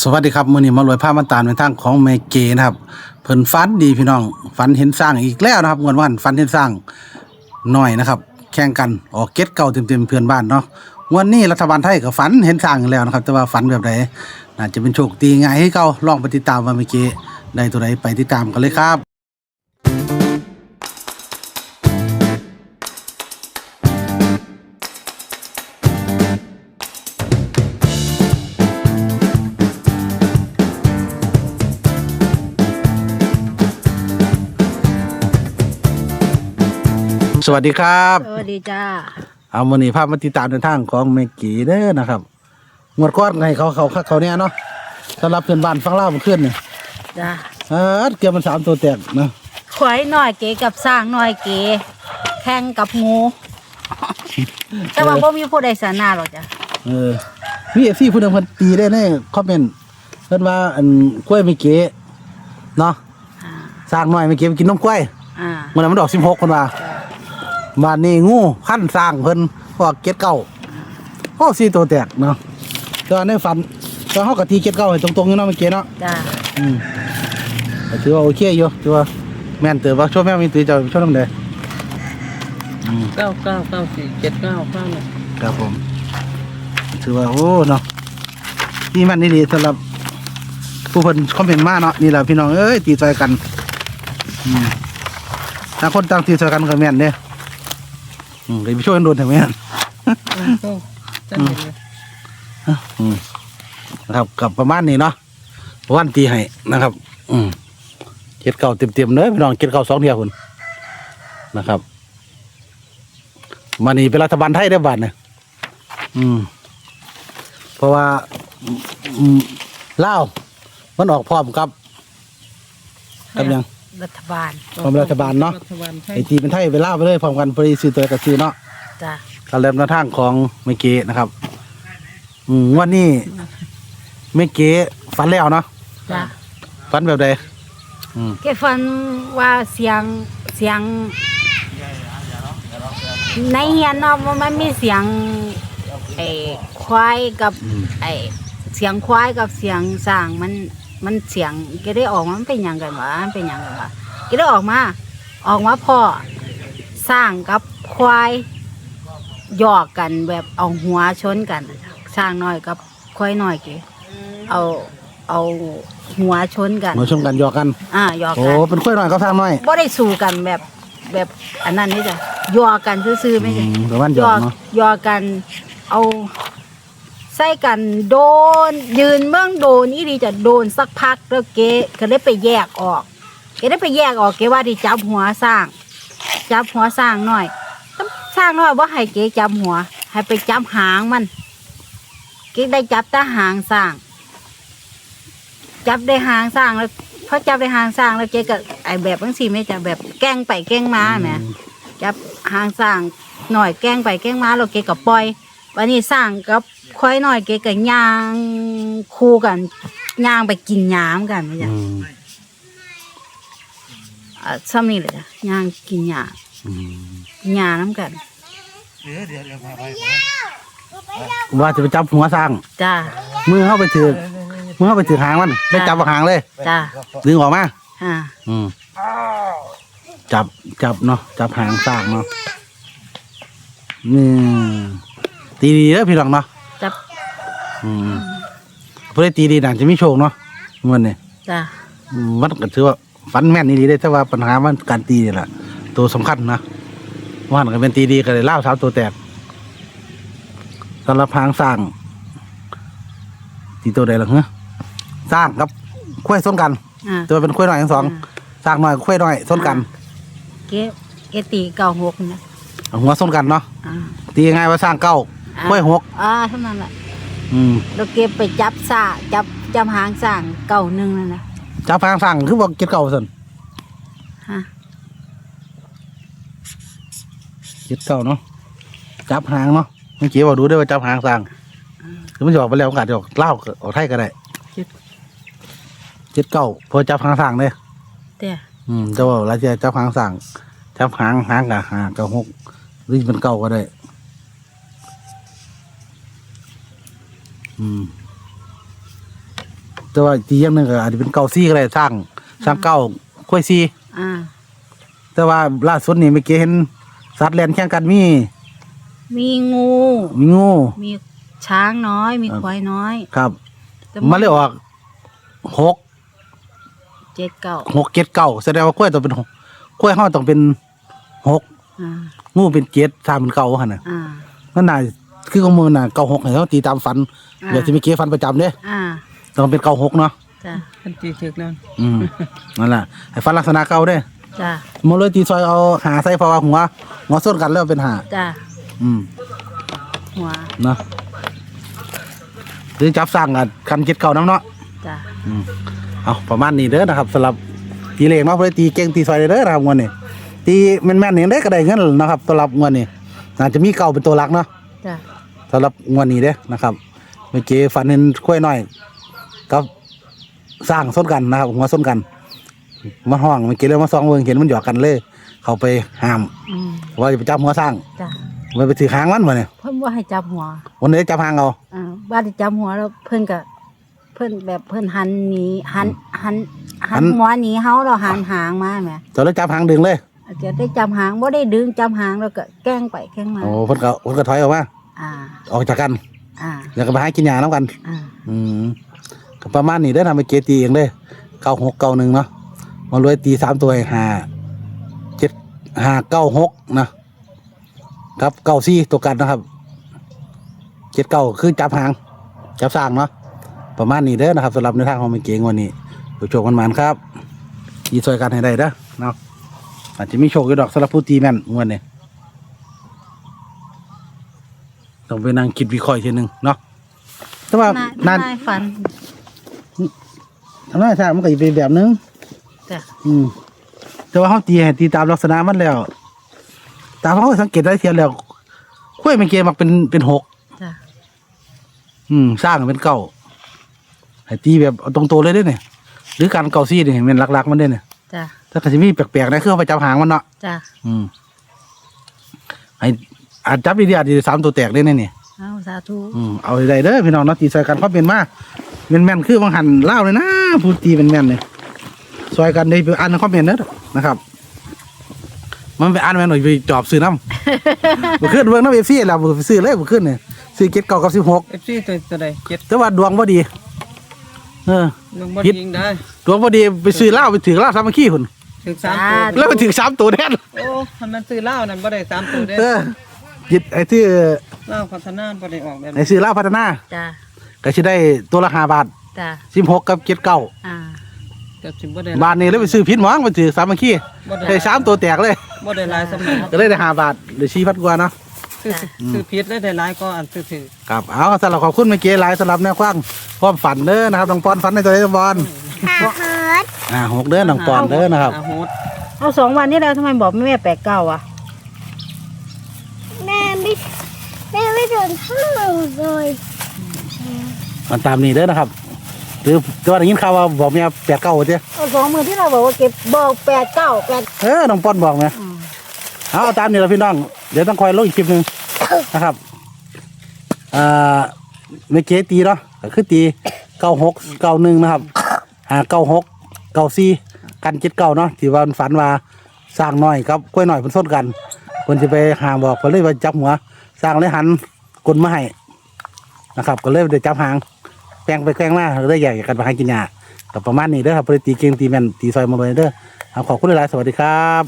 สวัสดีครับมื่อนี้มารวยผ้ามันตาลเป็นทางของเมเกนะครับเพิ่นฟันดีพี่น้องฟันเห็นสร้างอีกแล้วนะครับงวดวันฟันเห็นสร้างหน่อยนะครับ แข่งกันออกเก็ตเก่าเต็มๆเพื่อนบ้านเนาะวันนี้รัฐบาลไทยก็ฝันเห็นสร้างอีกแล้วนะครับ แต่ว่าฝันแบบไหนน่าจะเป็นโชคดีไงให้เก่าลองไปติดตามว่าเมเกได้ตัวไหนไปติดตามกันเลยครับ สวัสดีครับสวัสดีจ้าเอามื้อนี้ภาพมาติดตามในทางของแม่กี่เด้อนะครับงวดก้อนให้เขาเขาเขาเนี่ยเนาะสำหรับเพื่อนบ้านฟังเล่าเมื่อคืนนี่จ้าเออเกี่ยวมันสามตัวแตกนะควายน้อยเก๋กับสร้างน้อยเก๋แข่งกับงูแต่ว่าบ่มีผู้ใดสานาหรอกจ้ะเออมีเอฟซีผู้หนึงเพิ่นตีได้ในคอมเมนต์เพิ่นว่าอันกล้วยไม่เก๋เนาะอ่าสร้างน้อยไม่เก๋ไปกินนมกล้วยอ่ามันนั้นมันดอก16คนว่า จ้ามานี่งูพันสร้างเพิ่นพอเก็ดเก่าโอ้สี่ตัวแตกเนาะแตอนในฝันตอนเฮาก็ตีเก็ดเก่าให้ตรงๆอยู่เนาะเมื่อกี้เนาะจ้าอืมก็ถือว่าโอเคอยู่ถือว่าแม่นเติบว่าช่วแม่มีตือเจ้าช่วยน้ำเดยอืมเก้าเก้าเก้าสี่เจ็ดเก้าเก้าหนึ่งครับผมถือว่าโอ้เนาะนี่มันนี่ดีสำหรับผู้เพิ่นคอมเมนต์มาเนาะนี่แหละพี่น้องเอ้ยตีใจกันอืมต่างคนต่างตีใจกันก็แม่นเด้ อืมเลยไปช่วยกันโดนถึงแม่นเก้าจันเห็นไหมอืมนะครับกับประมาณนี้เนาะวันตีให้นะครับ อืมเจ็ดเก่าเต็มๆเลยพี่น้องเจ็ดเก่าสองเดียวคุณนะครับมานี่เป็นรัฐบาลไทยได้อบาทเนี่ยอืม เพราะว่าอืมเล่าวมันออกพร้อมกับกับหยัง รัฐบาลของรัฐบาลเนาะรัฐบาลใช่ไอตีเป็นไทยไปเล่าวไปเลยพร้อมกันพอดีซื้อตัวกับซื้อเนาะจ้าการเริ่มหน้าทางของเมเกนะครับ อืมวันนี้เมเกฝันแล้วเนาะจ้าฝันแบบใดอืมแกฟันว่าเสียงเสียง ในเฮียนเนาะมันมีเสียงไอ้ควายกับ อืม ไอ้เสียงควายกับเสียงสร้างมัน มันเสียงก็ได้ออกมามันเป็นหยังกันวะมันเป็นหยังกันวะก็ได้ออกมา ออกมาพ่อสร้างกับควายหยอกกันแบบเอาหัวชนกันน่ะสร้างน้อยกับควายน้อยกี่เอาเอาหัวชนกันมาชมกันหยอกกันอ่าหยอกโอ้กันเป็นข้อยหน่อยเขาสร้างน้อยบ่ได้สู้กันแบบแบบอันนั้นนี่จ้ะหยอกกันซื่อๆไม่อืใช่มแต่ว่าหยอกเนาะหยอกกันเอา ใส่กันโดน ยืนเมืองโดนอีดีจะโดนสักพักแล้วเกก็ได้ไปแยกออกเกได้ไปแยกออกเกว่าที่จับหัวสร้าง จับหัวสร้างหน่อยต้องสร้างหน่อยว่าให้เกจับหัว ให้ไปจับหางมัน เกได้จับแต่หางสร้าง จับได้หางสร้างแล้วพอจับได้หางสร้างแล้วเกก็ไอแบบบางสีไม่จะแบบแกล้งไปแกล้งมาแหมจับหางสร้างหน่อยแกล้งไปแกล้งมาเราเกกับปล่อย วันนี้สร้างกับควายหน่อยเกกับย่างคู่กันย่างไปกินหยามกันไม่ใช่อืมอะซ้ำนี่เลยจ้ะย่างกินหยาอืมกินหยาน้ำกันว่าจะไปจับหัวสร้าง จ้า มือเข้าไปถือมือเข้าไปถือหางมันไม่จับหางเลย จ้า ดึงออกมา อ่าอืมจับจับเนาะจับหางสร้างเนาะนี่ ตีดีเด้อพี่น้องเนาะจับอืมเพื่อตีดีน่าจะมีโชคเนาะเงินเนี่ยจ้าอืมมันก็ถือว่าฟันแม่นนี่ดีได้แต่ว่าปัญหามันการตีนี่แหละตัวสำคัญนะว่าหันก็เป็นตีดีก็เลยเล่าสามตัวแตกสำหรับหางสร้างตีตัวใดล่ะเฮ้สร้างกับคุ้ยส้นกันอ่าตัวเป็นคุ้ยหน่อยทั้งสองสร้างหน่อยคุ้ยหน่อยส้นกัน เกเกตีเก่าหกนะเอาหัวส้นกันเนาะอ่าตียังไงว่าสร้างเก้า อ่าคุ้ยหก อ่าเท่านั้นแหละอืมเราเก็บไปจับสาจับจับหางสร้างเก่าหนึ่งนั่นนะจับหางสร้างคือบอกเก็ดเก้าสันฮะเก็ดเก้าเนาะจับหางเนาะเมื่อกี้บอกดูได้ว่าจับหางสร้างคือมันจะออกไปแล้วมันอาจจะออกเล่าวออกไทยก็ได้เจ็ดเจ็ดเก้าพอจับหางสั่งเลยเตี้ยอืมแต่ว่าเราจะจับหางสั่งจับหางหางกับหางกับหกหรือจะเป็นเก้าก็ได้ อืม แต่ว่าตีอย่างหนึงก็อาจจะเป็นเก่าซี่ก็ได้สร้างสร้างเก่าค่อยซี่อ่า แต่ว่าล่าสุดนี่เมื่อกี้เห็นสัตว์แล่นแข่งกันมีมีงูมีงู มีช้างน้อย มีควายน้อยครับ แต่มันเลยออกหกเจ็ดเก้าหกเจ็ดเก้าแสดงว่ากล้วยต้องเป็นหกกล้วยเฮาต้องเป็นหกอ่า งูเป็นเจ็ดสามเป็นเก้าหั่นน่ะอ่านั่นน่ะ คือของมือน่ะเก้าหกให้เขาตีตามฝันอ่าเดี๋ยวที่เมื่อกี้ฝันประจำเด้อ่าต้องเป็นเก้าหกเนาะจ้ะคันตีถึกแล้วอืมนั่นแหละให้ฝันลักษณะเก่าเด้จ้ะมเลยตีซอยเอาหาใส่เพราะว่าหัวหัวส้นกันแล้วเป็นหาจ้ะอืมหัวเนาะหรือจับสร้างกันคันเจ็ดเก่าน้ำเนาะจ้ะอืมเอาประมาณนี้เด้อนะครับสำหรับตีเลขเนาะเพื่อตีเก่งตีซอยเด้อนะครับงวดนี้ตีแม่นๆนี่ได้ก็ได้เงินนะครับสำหรับงวดนี้อาจจะมีเก่าเป็นตัวหลักเนาะจ้ะ สำหรับงวดนี้เด้อนะครับเมื่อกี้ฝันเห็นกล้วยน้อยกับสร้างส้นกันนะครับหัวส้นกันมาห้องเมื่อกี้เลยมาซองเบิ่งเห็นมันหยอกกันเลย เขาไปห้ามอืมว่าจะไปจับหัวสร้างจ้ะมันไปถือหางมันมาเนี่ยเพิ่นว่าให้จับหัววันนี้จับหางเอา อ่าว่าจะจับหัวแล้วเพิ่นก็เพิ่นแบบเพิ่นหันหนีหันหันหันหัวหนีเฮาแล้วหันหางมาแหมตอนนี้จับหางดึงเลยอาจจะได้จับหางบ่ได้ดึงจับหางแล้วก็แกล้งไปแกล้งมาโอ้เพิ่นก็เพิ่นก็ถอยออกมา อ่า ออกจากกัน อ่า แล้วก็ไปหากินยาน้ำกัน อ่า อืมก็ประมาณนี้ได้อทำไปเกตีเองเลยเก้าหกเก้าหนึ่งเนาะมารวยตีสามตัวให้ห้าเจ็ดห้าเก้าหกนะครับเก้าสี่ตัวกันนะครับเจ็ดเก้าคือจับหาง จับสร้างเนาะประมาณนี้เด้อนะครับสำหรับในทางของเมเก๋งวันนี้ผู้โชคมันมันๆครับตีซอยกันให้ได้เด้อเนาะอาจจะมีโชคอยู่ดอกสำหรับผู้ตีแม่นงวันนี้ ต้องไปนั่งคิดวิเคราะห์อีกทีหนึ่งเนาะแต่ว่านายนานนายฝันทำไมถ้ามันก็จะเป็นแบบนึง จ้ะอืม แต่ว่าเขาตีให้ตีตามลักษณะมันแล้ว ตามเขาสังเกตได้เทียนแล้วคุ้ยมันเกมักเป็นเป็นหก จ้ะอืม สร้างเป็นเก้าให้ตีแบบเอาตรงตัวเลยเด้อเนี่ย หรือการเก่าซี่เนี่ยเป็นหลักๆมันเด้อเนี่ยจ้ะถ้าก็จะมีแปลกๆนะเครื่องไปจับหางมันเนาะ จ้ะอืมให้ อาจจับดีๆอาจจะสามตัวแตกได้แน่เนี่ยเอาสาธุอืมเอาได้เด้อพี่น้องเนาะตีซอยกันเขาเป็นมาเป็นแม่นคือบางหันเล่าวเลยนะพูดตีเป็นแม่นเลยซอยกันได้ไปอ่านในคอมเมนต์เด้อนะครับ มันไปอ่านแม่นหน่อยไปจอบซื้อน้ำบุขึ้นเบิ่งน้ำเอฟซีแล้วบุซื้อเลยบุขึ้นเนี่ยซื้อเก็ตเก่ากับสิบหกเอฟซีตัวตัวใดเจ็ดแต่ว่าดวงบ่ดี เออลงบ่ผิดยิงได้ดวงบ่ดีไปซื้อเหล้าไปถือเหล้าสามัคคีหุ่นถึงสามตัวแล้วไปถือสามตัวแน่นโอ้ทำมันซื้อเหล้านั่นบ่ได้สามตัวเด้เอ อยิดไอ้ที่เหล้าพัฒนาบ่ได้ออกแบบไอ้ซื้อเหล้าพัฒนาจ้ะก็สิได้ตัวละห้าบาทจ้ะสิบหกกับเก็ตเก้าอ่า เกือบสิบ่ได้บาทนี้แล้วไปซื้อพิษหมองไปถือสามัคคีบ่ได้ได้สามตัวแตกเลย บ่ได้หลายสำนักก็เลยได้ห้าบาทหรือชี้พัดกว่าเนาะซื้อซื้อผิดได้ได้หลายก็อันซื้อถือครับเอาสำหรับขอบคุณเมื่อกี้หลายสำหรับแนวกว้างความฝันเด้อนะครับน้องปอนฝันในตัวเด้อบอลอ่าหกเด้อน้องปอนเด้อนะครับอาโหดเอาสองวันนี้แล้วทำไมบอกแม่แปลกเก้าอะ แม่ไม่แม่ไม่เดิ นห้างเลยมันตามนี้เด้อนะครับหรือจะว่าได้ยินข่าวว่าบอกเมียแปดเก้าเจ้เอาสองมือที่เราบอกว่าเก็บบอกแปดเก้าแปดเออน้องปอนบอกไงอืมเอาเอาตามนี้เราพี่น้อง เดี๋ยวต้องคอยลงอีกคลิปหนึ่งนะครับอ่าเมื่อกี้ตีเนาะก็คือตีเก้าหกเก้าหนึ่งนะครับหาเก้าหกเก้าสี่กันเจ็ดเก้าเนาะที่ว่ามันฝันว่าสร้างน้อยครับกล้วยหน่อยเป็นส้นกันคนจะไปหาบอกก็เลยว่าจับหัวสร้างเลยหัน กลนมาให้นะครับ ก็เลยได้จับหางแปลงไปแกล้งมาเลยใหญ่กันไปให้กินยาแต่ประมาณนี้เด้อครับปริตีเก่งตีแมนตีซอยมาเลยเด้อขอบคุณหลายๆสวัสดีครับ